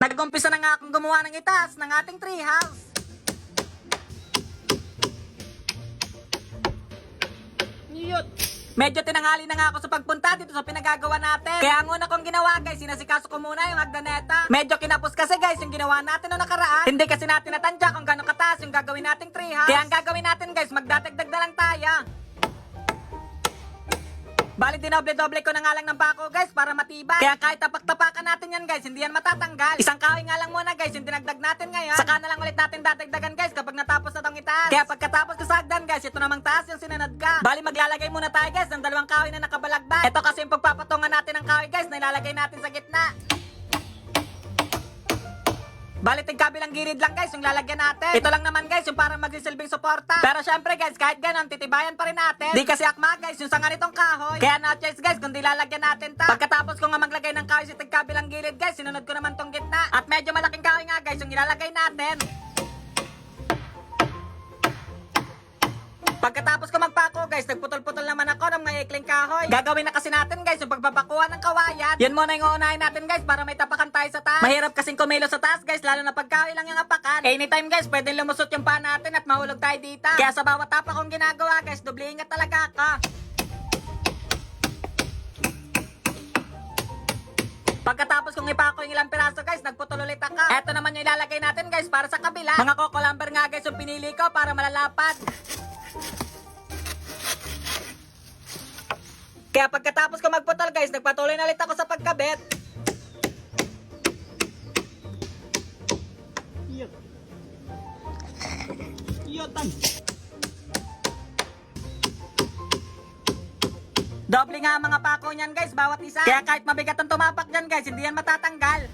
Nag-umpisa na nga akong gumawa ng itas ng ating treehouse. Niyot. Medyo tinangali na nga ako sa pagpunta dito sa pinagagawa natin. Kaya ang una kong ginawa guys, sinasikaso ko muna yung hagdaneta. Medyo kinapos kasi guys yung ginawa natin noong nakaraan. Hindi kasi natin natantya kung gano'ng kataas yung gagawin nating treehouse. Kaya ang gagawin natin guys, magdadagdag na lang tayo. Bali, dinoble-doble ko na nga lang ng bako guys para matibay. Kaya kahit tapak-tapakan natin yan guys, hindi yan matatanggal. Isang kahoy nga lang muna guys yung dinagdag natin ngayon. Saka na lang ulit natin dadagdagan guys kapag natapos na tong itaas. Kaya pagkatapos ko sa hagdan guys, ito namang taas yung sinunod ka. Bali, maglalagay muna tayo guys ng dalawang kahoy na nakabalagbag. Ito kasi yung pagpapatungan natin ng kahoy guys na ilalagay natin sa gitna. Bali, tigkabilang gilid lang guys yung lalagyan natin. Ito lang naman guys yung parang magsisilbing suporta. Pero syempre guys, kahit ganon, titibayan pa rin natin. Di kasi akma guys yung sanga nitong kahoy. Kaya no choice guys kundi lalagyan natin ta. Pagkatapos ko nga maglagay ng kahoy sa tigkabilang gilid guys, sinunod ko naman tong gitna. At medyo malaking kahoy nga guys yung ilalagay natin. Pagkatapos ko magpako guys, nagputol-putol naman ako ng mga ikling kahoy. Gagawin na kasi natin guys yung pagbabakuhan ng kawayan. Yan muna yung uunahin natin guys para may tapakan tayo sa taas. Mahirap kasing kumilo sa taas guys, lalo na pag kahoy lang yung apakan. Anytime guys, pwedeng lumusot yung paa natin at mahulog tayo dito. Kaya sa bawat tapak kong ginagawa guys, doble ingat talaga ako. Pagkatapos kong ipako yung ilang piraso guys, nagputol ulit ako. Eto naman yung ilalagay natin guys para sa kabila. Mga coco lumber nga guys yung pinili ko para malalapad. Kaya pagkatapos ko magputol guys, nagpatuloy na ulit ako sa pagkabit. Niyot. Niyotan. Doble nga mga pako niyan guys, bawat isa. Kaya kahit mabigat ang tumapak dyan guys, hindi yan matatanggal.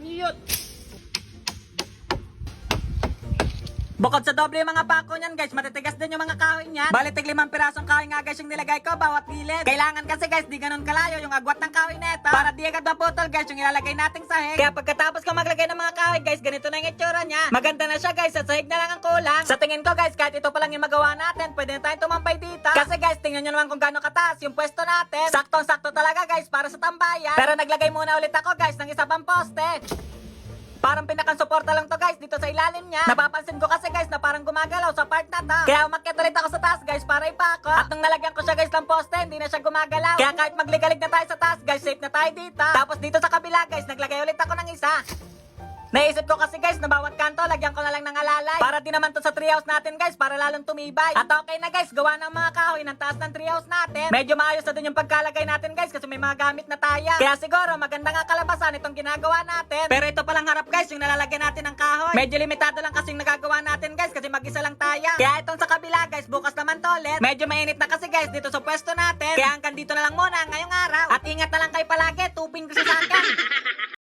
Niyot. Bukod sa doble yung mga pako niyan guys, matitigas din yung mga kahoy niyan. Bali, tig limang pirasong kahoy nga guys yung nilagay ko bawat gilid. Kailangan kasi guys, di ganun kalayo yung agwat ng kahoy neta. Para di agad maputol guys yung ilalagay nating sahig. Kaya pagkatapos ko maglagay ng mga kahoy guys, ganito na yung itsura niya. Maganda na siya guys, sa sahig na lang ang kulang. Sa tingin ko guys, kahit ito pa lang yung magawa natin, pwede na tayong tumampay dito. Kasi guys, tingnan nyo naman kung gaano kataas yung pwesto natin. Saktong-sakto talaga guys para sa tambayan. Pero naglagay muna ulit ako guys ng isa pang poste. Parang pinakang suporta lang to guys dito sa ilalim niya. Napapansin ko kasi guys na parang gumagalaw sa part na to. Kaya umakyat ulit ako sa taas guys para ipako. At nung nalagyan ko siya guys ng poste, hindi na siya gumagalaw. Kaya kahit magligalig na tayo sa taas guys, safe na tayo dito. Tapos dito sa kabila guys, naglagay ulit ako ng isa. Naisip ko kasi guys na bawat kanto lagyan ko na lang ng alalay. Para din naman to sa treehouse natin guys para lalong tumibay. At okay na guys, gawa ng mga kahoy ng taas ng treehouse natin. Medyo maayos na din yung pagkalagay natin guys kasi may mga gamit na taya. Kaya siguro maganda nga kalabasan itong ginagawa natin. Pero ito palang harap guys yung nalalagyan natin ng kahoy. Medyo limitado lang kasi yung nagagawa natin guys kasi mag-isa lang taya. Kaya itong sa kabila guys, bukas naman to. Medyo mainit na kasi guys dito sa pwesto natin. Kaya hanggang dito na lang muna ngayong araw. At ingat na lang kayo palagi, tupin ko sa akin.